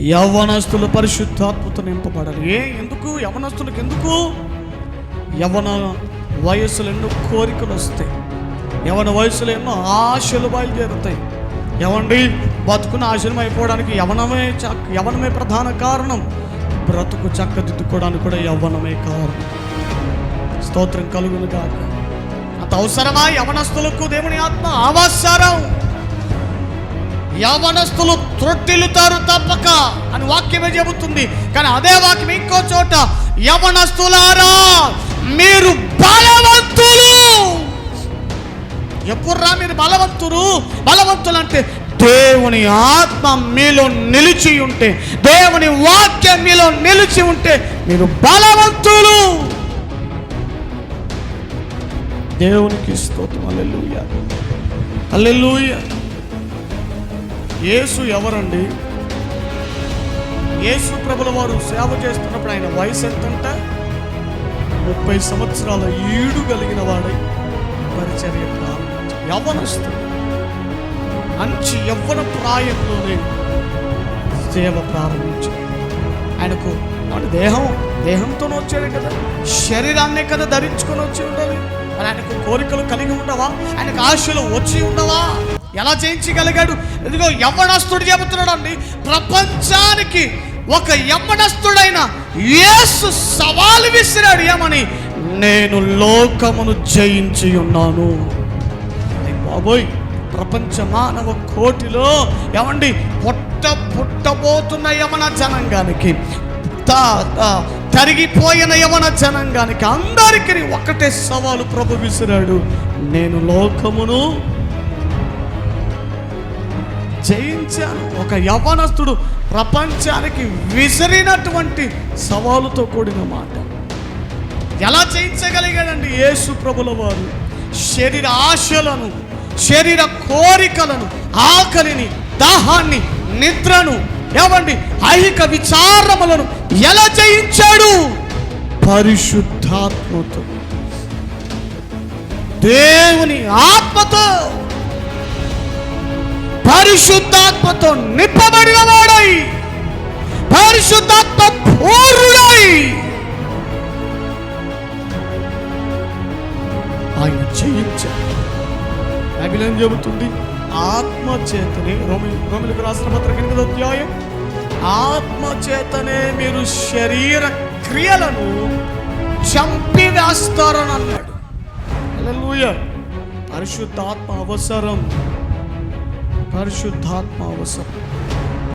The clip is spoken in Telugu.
యవనస్తులు పరిశుద్ధాత్మతో నింపబడాలి ఏ ఎందుకు? యవనస్తులకు ఎందుకు? యవన వయసులో ఎన్నో కోరికలు వస్తాయి యవన వయసులో ఎన్నో ఆశలు బయలుదేరుతాయి. ఎవండి బతుకున్న ఆశలం అయిపోవడానికి యవనమే చ- యవనమే ప్రధాన కారణం. బ్రతుకు చక్కదిద్దుకోవడానికి కూడా యవ్వనమే కారణం. స్తోత్రం కలుగును కాక అంత అవసరమా యవనస్తులకు దేవుని ఆత్మ అవసరం యవనస్తులు త్రొట్టిల్లుతారు తప్పక అని వాక్యమే చెబుతుంది. కానీ అదే వాక్యం ఇంకో చోట యవనస్తులారా మీరు బలవంతులు! ఎప్పుడురా మీరు బలవంతులు? బలవంతులు అంటే దేవుని ఆత్మ మీలో నిలిచి ఉంటే దేవుని వాక్యం మీలో నిలిచి ఉంటే మీరు బలవంతులు! దేవునికి స్తోత్రం. అల్లెలుయ్య అల్లెలుయ్య యేసు ఎవరండి? యేసు ప్రభుల వారు సేవ చేస్తున్నప్పుడు ఆయన వయసు ఎంతంట? ముప్పై సంవత్సరాల ఈడు కలిగిన వాడై పరిచర్య ప్రారంభించాడు. యవ్వనస్తుడు మంచి యవ్వన ప్రాయంలోనే సేవ ప్రారంభించాడు. ఆయనకు వాడు దేహం దేహంతోనే వచ్చాడు కదా. శరీరాన్నే కదా ధరించుకొని వచ్చి ఉండాలి. మరి ఆయనకు కోరికలు కలిగి ఉండవా? ఆయనకు ఆశలు వచ్చి ఉండవా? ఎలా చేయించగలిగాడు ఇదిగో యవ్వనస్తుడు చెబుతున్నాడు అండి ప్రపంచానికి ఒక యవ్వనస్తుడైన యేసు సవాలు విసిరాడు. ఏమని? నేను లోకమును జయించి ఉన్నాను. బాబోయ్ ప్రపంచ మానవ కోటిలో ఏమండి పుట్ట పుట్టబోతున్న యమన జనాంగానికి త- తరిగిపోయిన యమన జనాంగానికి అందరికీ ఒకటే సవాలు ప్రభు విసిరాడు. నేను లోకమును జయించాను. ఒక యవనస్తుడు ప్రపంచానికి విసిరినటువంటి సవాలుతో కూడిన మాట. ఎలా జయించగలిగాడండి యేసు ప్రభుల వారు? శరీర ఆశలను శరీర కోరికలను ఆకలిని దాహాన్ని నిద్రను ఏమండి ఐహిక విచారములను ఎలా జయించాడు? పరిశుద్ధాత్మతో. దేవుని ఆత్మతో. పరిశుద్ధాత్మతో నింపబడిన వాడై పరిశుద్ధాత్మ పూర్ణుడై. ఆయన జయించాడు. బైబిల్ ఏం చెబుతుంది ఆత్మ చేతనే రోమి రోమిలకు రాసిన పత్రిక ఎనిమిదో అధ్యాయం ఆత్మ చేతనే మీరు శరీర క్రియలను చంపివేస్తారని అన్నాడు. పరిశుద్ధాత్మ అవసరం. పరిశుద్ధాత్మ అవసరం